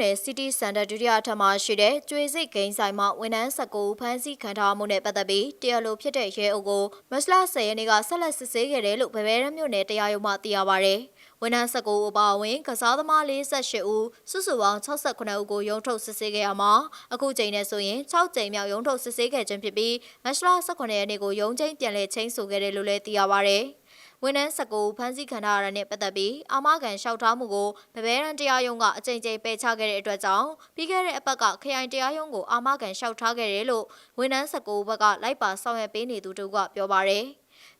နယ် City Center ဒုတိယထပ်မှာရှိတဲ့ကျွေစိတ်ဂိမ်းဆိုင်မှာဝန်ထမ်း19ဦးဖမ်းဆီးခံထားမှုနဲ့ပတ်သက်ပြီးတရားလိုဖြစ်တဲ့ရဲအုပ်ကိုမတ်လ10ရက်နေ့ကဆက်လက်စစ်ဆေးခဲ့တယ်လို့ဗဘဲရမြို့နယ်တရားရုံးမှသိရပါဗျ။ဝန်ထမ်း19ဦးအပါအဝင်ကစားသမား48ဦးစုစုပေါင်း68ဦးကိုရုံးထုတ်စစ်ဆေးခဲ့ရမှာအခုချိန်နဲ့ဆိုရင်6ကြိမ်မြောက်ရုံးထုတ်စစ်ဆေးခဲ့ခြင်းဖြစ်ပြီးမတ်လ18ရက်နေ့ကိုရုံးချင်းပြန်လည်ချင်းဆိုခဲ့တယ်လို့လည်းသိရပါဗျ။ ဝန်ထမ်း19ဦးဖမ်းဆီးခံထားရတဲ့နဲ့ပတ်သက်ပြီးအာမခံလျှောက်ထားမှုကိုဗဘဲရန်တရားရုံးကအကြိမ်ကြိမ်ပယ်ချခဲ့တဲ့အတွက်ကြောင့်ပြီးခဲ့တဲ့အပတ်ကခရိုင်တရားရုံးကိုအာမခံလျှောက်ထားခဲ့တယ်လို့ဝန်ထမ်း19ဦးဘက်ကလိုက်ပါဆောင်ရွက်ပေးနေသူတို့ကပြောပါရယ်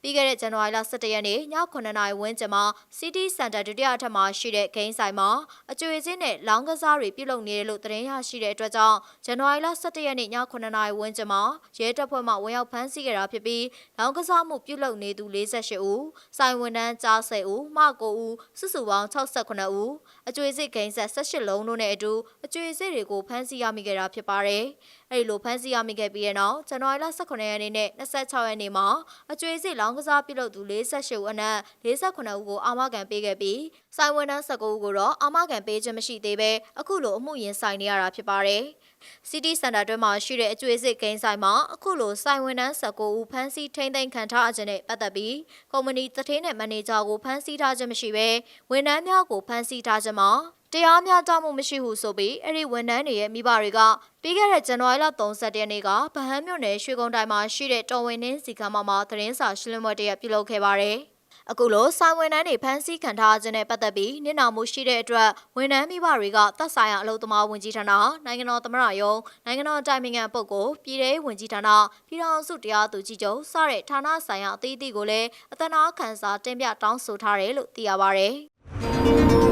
ပြီးခဲ့တဲ့ဇန်နဝါရီလ17ရက်နေ့ည9:00နာရီဝန်းကျင်မှာ City Center ဒုတိယအထပ်မှာရှိတဲ့ဂိမ်းဆိုင်မှာအကျွေးစင်းနဲ့လောင်းကစားတွေပြုလုပ်နေတယ်လို့သတင်းရရှိတဲ့အတွက်ကြောင့်ဇန်နဝါရီလ17ရက်နေ့ည9:00နာရီဝန်းကျင်မှာရဲတပ်ဖွဲ့မှဝင်ရောက်ဖမ်းဆီးခဲ့တာဖြစ်ပြီးလောင်းကစားမှုပြုလုပ်နေသူ48ဦးစိုင်ဝန်ထမ်းကြား10ဦးမှ9ဦးစုစုပေါင်း68ဦးအကျွေးစစ်ဂိမ်းဆက်18လုံးတို့နဲ့အတူအကျွေးစစ်တွေကိုဖမ်းဆီးရမိခဲ့တာဖြစ်ပါတယ်အဲဒီလိုဖမ်းဆီးရမိခဲ့ပြီးတဲ့နောက်ဇန်နဝါရီလ18ရက်နေ့နဲ့26ရက်နေ့မှာအကျွေးစစ်လောင်းကစားပြုလုပ်သူ48ဦးအနက်48ဦးကိုအာမခံပေးခဲ့ပြီးစိုင်ဝန်ထမ်း19ဦးကိုတော့အာမခံပေးခြင်းမရှိသေးဘဲအခုလိုအမှုရင်ဆိုင်နေရတာဖြစ်ပါတယ်။ City Center တွင်မှာရှိတဲ့အကျွေးစစ်ဂိမ်းဆိုင်မှာအခုလိုစိုင်ဝန်ထမ်း19ဦးဖမ်းဆီးထိန်းသိမ်းခံထားအခြင်းနဲ့ပတ်သက်ပြီးကုမ္ပဏီတထင်းနဲ့မန်နေဂျာကိုဖမ်းဆီးထားခြင်းမရှိဘဲဝန်ထမ်းများကိုဖမ်းဆီးထားခြင်းမှာ တရားမျှတမှုမရှိဟုဆိုပြီးအဲ့ဒီဝန်ထမ်းတွေရဲ့မိဘတွေကပြီးခဲ့တဲ့ဇန်နဝါရီလ31ရက်နေ့ကဗဟန်းမြို့နယ်ရွှေကုန်းတိုင်းမှာရှိတဲ့တော်ဝင်နှင်းစီကမ်းမမှာသတင်းစာရှင်းလင်းပွဲတရက်ပြုလုပ်ခဲ့ပါတယ်။အခုလိုဆိုင်ဝန်ထမ်းတွေဖမ်းဆီးခံထားခြင်းနဲ့ပတ်သက်ပြီးနစ်နာမှုရှိတဲ့အတွက်ဝန်ထမ်းမိဘတွေကသက်ဆိုင်ရာအလုပ်သမားဝန်ကြီးဌာနနိုင်ငံတော်သမ္မတရုံးနိုင်ငံတော်တိုင်ပင်ခံပုဂ္ဂိုလ်ပြည်ထောင်ဝန်ကြီးဌာနပြည်ထောင်စုတရားသူကြီးချုပ်စတဲ့ဌာနဆိုင်ရာအသီးသီးကိုလည်းအသနာခံစာတင်ပြတောင်းဆိုထားတယ်လို့သိရပါဗျ။